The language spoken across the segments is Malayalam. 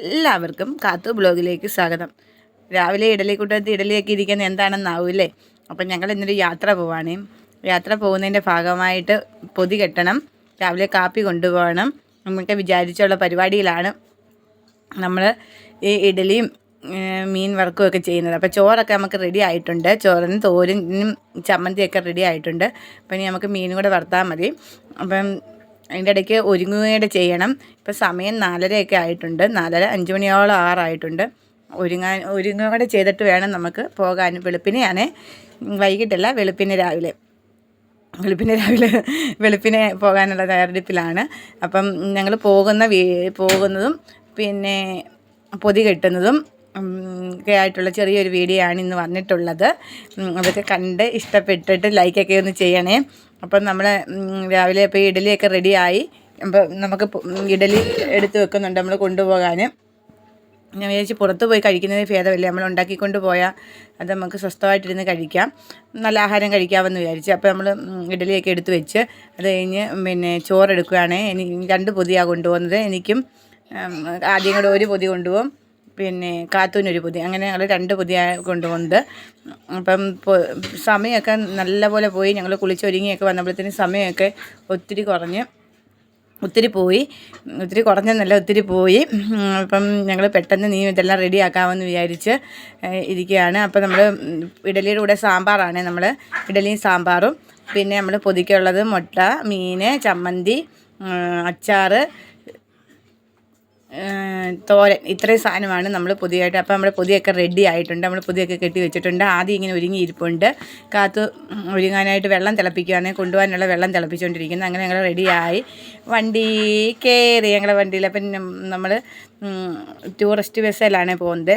എല്ലാവർക്കും കാത്തു ബ്ലോഗിലേക്ക് സ്വാഗതം. രാവിലെ ഇഡലി കൂട്ടത്ത് ഇഡലിയൊക്കെ ഇരിക്കുന്ന എന്താണെന്നാവൂല്ലേ? അപ്പം ഞങ്ങൾ ഇന്നൊരു യാത്ര പോവാണ്. യാത്ര പോകുന്നതിന്റെ ഭാഗമായിട്ട് പൊതി കെട്ടണം. രാവിലെ കാപ്പി കൊണ്ടുപോകണം. നമുക്ക് വിചാരിച്ചുള്ള പരിപാടിയിലാണ് നമ്മൾ ഈ ഇഡലിയും മീൻ വർക്കും ഒക്കെ ചെയ്യുന്നത്. അപ്പോൾ ചോറൊക്കെ നമുക്ക് റെഡി ആയിട്ടുണ്ട്. ചോറിനും തോരനും ചമ്മന്തിയൊക്കെ റെഡി ആയിട്ടുണ്ട്. അപ്പം ഇനി നമുക്ക് മീനും കൂടെ വറുത്താൽ മതി. അപ്പം അതിന്റെ ഇടയ്ക്ക് ഒരുങ്ങുകയുടെ ചെയ്യണം. ഇപ്പം സമയം നാലരയൊക്കെ ആയിട്ടുണ്ട്. നാലര അഞ്ച് മണിയോളം ആറായിട്ടുണ്ട്. ഒരുങ്ങാൻ ഒരുങ്ങുകയുടെ ചെയ്തിട്ട് വേണം നമുക്ക് പോകാൻ. വെളുപ്പിനെയാണ്. വൈകിട്ടല്ല വെളുപ്പിന് രാവിലെ. വെളുപ്പിനെ രാവിലെ വെളുപ്പിനെ പോകാനുള്ള തയ്യാറെടുപ്പിലാണ്. അപ്പം ഞങ്ങൾ പോകുന്ന പോകുന്നതും പിന്നെ പൊതി കെട്ടുന്നതും ഒക്കെ ആയിട്ടുള്ള ചെറിയൊരു വീഡിയോ ആണ് ഇന്ന് വന്നിട്ടുള്ളത്. അതൊക്കെ കണ്ട് ഇഷ്ടപ്പെട്ടിട്ട് ലൈക്കൊക്കെ ഒന്ന് ചെയ്യണേ. അപ്പം നമ്മൾ രാവിലെ ഇപ്പോൾ ഇഡലിയൊക്കെ റെഡിയായി അപ്പം നമുക്ക് ഇഡലി എടുത്ത് വെക്കുന്നുണ്ട് നമ്മൾ കൊണ്ടുപോകാൻ ഞാൻ വിചാരിച്ച് പുറത്ത് പോയി കഴിക്കുന്നത് ഭേദമല്ലേ? നമ്മൾ ഉണ്ടാക്കിക്കൊണ്ട് പോയാൽ അത് നമുക്ക് സ്വസ്ഥമായിട്ടിരുന്ന് കഴിക്കാം. നല്ല ആഹാരം കഴിക്കാമെന്ന് വിചാരിച്ച്. അപ്പോൾ നമ്മൾ ഇഡലിയൊക്കെ എടുത്ത് വെച്ച് അത് കഴിഞ്ഞ് പിന്നെ ചോറെടുക്കുകയാണ് എനിക്ക് രണ്ട് പൊതിയാണ് കൊണ്ടുപോകുന്നത്. എനിക്കും ആദ്യം കൂടെ ഒരു പൊതി കൊണ്ടുപോകും. പിന്നെ കാത്തൂനൊരു പൊതി അങ്ങനെ ഞങ്ങൾ രണ്ട് പുതിയ കൊണ്ടുപോകുന്നത് അപ്പം സമയമൊക്കെ നല്ലപോലെ പോയി. ഞങ്ങൾ കുളിച്ചൊരുങ്ങിയൊക്കെ വന്നപ്പോഴത്തേന് സമയമൊക്കെ ഒത്തിരി കുറഞ്ഞ് ഒത്തിരി പോയി. ഒത്തിരി കുറഞ്ഞെന്നല്ല ഒത്തിരി പോയി. അപ്പം ഞങ്ങൾ പെട്ടെന്ന് നീ ഇതെല്ലാം റെഡി ആക്കാമെന്ന് വിചാരിച്ച് ഇരിക്കുകയാണ്. അപ്പം നമ്മൾ ഇഡലിയുടെ കൂടെ സാമ്പാറാണ് നമ്മൾ ഇഡലിയും സാമ്പാറും. പിന്നെ നമ്മൾ പൊതിക്കുള്ളത് മുട്ട മീൻ ചമ്മന്തി അച്ചാറ് തോരൻ ഇത്രയും സാധനമാണ് നമ്മൾ പുതിയതായിട്ട്. അപ്പോൾ നമ്മുടെ പുതിയൊക്കെ റെഡി ആയിട്ടുണ്ട്. നമ്മൾ പുതിയൊക്കെ കെട്ടി വെച്ചിട്ടുണ്ട്. ആദ്യം ഇങ്ങനെ ഒരുങ്ങി ഇരിപ്പുണ്ട്. കാത്ത് ഒരുങ്ങാനായിട്ട് വെള്ളം തിളപ്പിക്കുകയാണ് കൊണ്ടുപോകാനുള്ള വെള്ളം തിളപ്പിച്ചുകൊണ്ടിരിക്കുന്നത് അങ്ങനെ ഞങ്ങൾ റെഡിയായി വണ്ടി കയറി ഞങ്ങളുടെ വണ്ടിയിൽ അപ്പം നമ്മൾ ടൂറിസ്റ്റ് ബസ്സിലാണ് പോകുന്നത്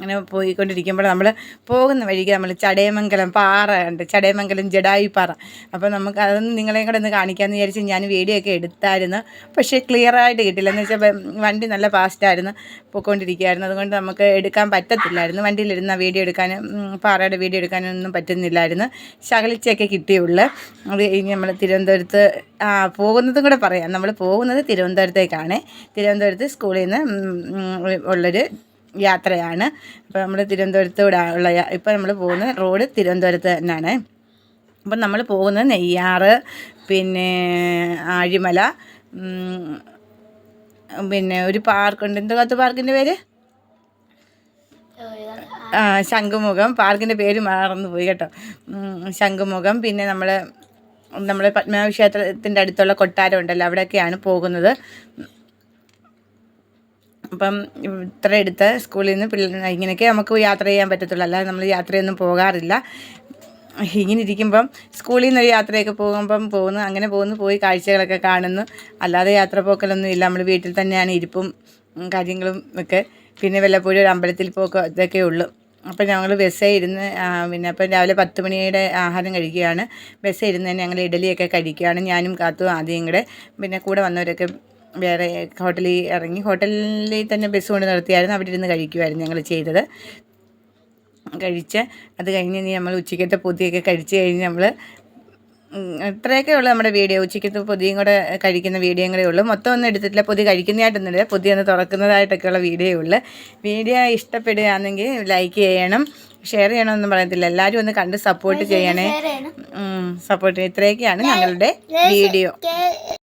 അങ്ങനെ പോയിക്കൊണ്ടിരിക്കുമ്പോൾ നമ്മൾ പോകുന്ന വഴിക്ക് നമ്മൾ ചടയമംഗലം പാറ ഉണ്ട്. ചടയമംഗലം ജഡായി പാറ. അപ്പോൾ നമുക്ക് അതൊന്നും നിങ്ങളെയും കൂടെ ഒന്ന് കാണിക്കാമെന്ന് വിചാരിച്ച് ഞാൻ വീഡിയോ ഒക്കെ എടുത്തായിരുന്നു. പക്ഷേ ക്ലിയർ ആയിട്ട് കിട്ടില്ല എന്ന് വെച്ചാൽ വണ്ടി നല്ല ഫാസ്റ്റായിരുന്നു പോയിക്കൊണ്ടിരിക്കുകയായിരുന്നു. അതുകൊണ്ട് നമുക്ക് എടുക്കാൻ പറ്റത്തില്ലായിരുന്നു. വണ്ടിയിലിരുന്ന വീഡിയോ എടുക്കാനും ഉം, പാറയുടെ വീഡിയോ എടുക്കാനൊന്നും പറ്റുന്നില്ലായിരുന്നു. ശകലിച്ചൊക്കെ കിട്ടിയുള്ളൂ. അത് കഴിഞ്ഞ് നമ്മൾ തിരുവനന്തപുരത്ത് പോകുന്നതും കൂടെ പറയാം. നമ്മൾ പോകുന്നത് തിരുവനന്തപുരത്തേക്കാണ്. തിരുവനന്തപുരത്ത് സ്കൂളിൽ നിന്ന് ഉള്ളൊരു യാത്രയാണ്. അപ്പോൾ നമ്മൾ തിരുവനന്തപുരത്തൂടെ ഉള്ള ഇപ്പോൾ നമ്മൾ പോകുന്ന റോഡ് തിരുവനന്തപുരത്ത് തന്നെയാണ് അപ്പം നമ്മൾ പോകുന്നത് നെയ്യാറ് പിന്നെ ആഴിമല പിന്നെ ഒരു പാർക്കുണ്ട് എന്തൊക്കെ പാർക്കിന്റെ പേര്? ശംഖുമുഖം. പാർക്കിന്റെ പേര് മറന്നുപോയി കേട്ടോ. ശംഖുമുഖം. പിന്നെ നമ്മൾ നമ്മുടെ പത്മനാഭ ക്ഷേത്രത്തിന്റെ അടുത്തുള്ള കൊട്ടാരം ഉണ്ടല്ലോ അവിടെയൊക്കെയാണ് പോകുന്നത്. അപ്പം ഇത്ര എടുത്ത് സ്കൂളിൽ നിന്ന് പിള്ളേർ ഇങ്ങനെയൊക്കെ നമുക്ക് യാത്ര ചെയ്യാൻ പറ്റത്തുള്ളൂ. അല്ലാതെ നമ്മൾ യാത്രയൊന്നും പോകാറില്ല. ഇങ്ങനെ ഇരിക്കുമ്പം സ്കൂളിൽ നിന്ന് യാത്രയൊക്കെ പോകുമ്പം പോകുന്നു അങ്ങനെ പോകുന്നു പോയി കാഴ്ചകളൊക്കെ കാണുന്നു. അല്ലാതെ യാത്ര പോക്കലൊന്നും ഇല്ല. നമ്മൾ വീട്ടിൽ തന്നെയാണ് ഇരിപ്പും കാര്യങ്ങളും ഒക്കെ. പിന്നെ വല്ലപ്പോഴും ഒരു അമ്പലത്തിൽ പോക്കോ ഇതൊക്കെ ഉള്ളൂ. അപ്പം ഞങ്ങൾ ബസ്സേ ഇരുന്ന് പിന്നെ അപ്പം രാവിലെ പത്ത് മണിയുടെ ആഹാരം കഴിക്കുകയാണ്. ബസ്സേ ഇരുന്ന് തന്നെ ഞങ്ങൾ ഇഡലിയൊക്കെ കഴിക്കുകയാണ്. ഞാനും കാത്തു ആദ്യം കൂടെ പിന്നെ കൂടെ വന്നവരൊക്കെ വേറെ ഹോട്ടലിൽ ഇറങ്ങി ഹോട്ടലിൽ തന്നെ ബസ് കൊണ്ട് നിർത്തിയായിരുന്നു. അവിടെ ഇരുന്ന് കഴിക്കുമായിരുന്നു ഞങ്ങൾ ചെയ്തത്. കഴിച്ച് അത് കഴിഞ്ഞ് ഇനി നമ്മൾ ഉച്ചയ്ക്കത്തെ പൊതിയൊക്കെ കഴിച്ച് കഴിഞ്ഞ് നമ്മൾ ഇത്രയൊക്കെ ഉള്ളൂ നമ്മുടെ വീഡിയോ. ഉച്ചയ്ക്കത്തെ പൊതിയും കൂടെ കഴിക്കുന്ന വീഡിയോയും കൂടെ ഉള്ളൂ. മൊത്തം ഒന്നും എടുത്തിട്ടില്ല. പൊതി കഴിക്കുന്നതായിട്ടൊന്നുമില്ല. പൊതി ഒന്ന് തുറക്കുന്നതായിട്ടൊക്കെയുള്ള വീഡിയോ ഉള്ളൂ. വീഡിയോ ഇഷ്ടപ്പെടുകയാണെങ്കിൽ ലൈക്ക് ചെയ്യണം. ഷെയർ ചെയ്യണമെന്നും പറയത്തില്ല. എല്ലാവരും ഒന്ന് കണ്ട് സപ്പോർട്ട് ചെയ്യണേ സപ്പോർട്ട് ഇത്രയൊക്കെയാണ് ഞങ്ങളുടെ വീഡിയോ.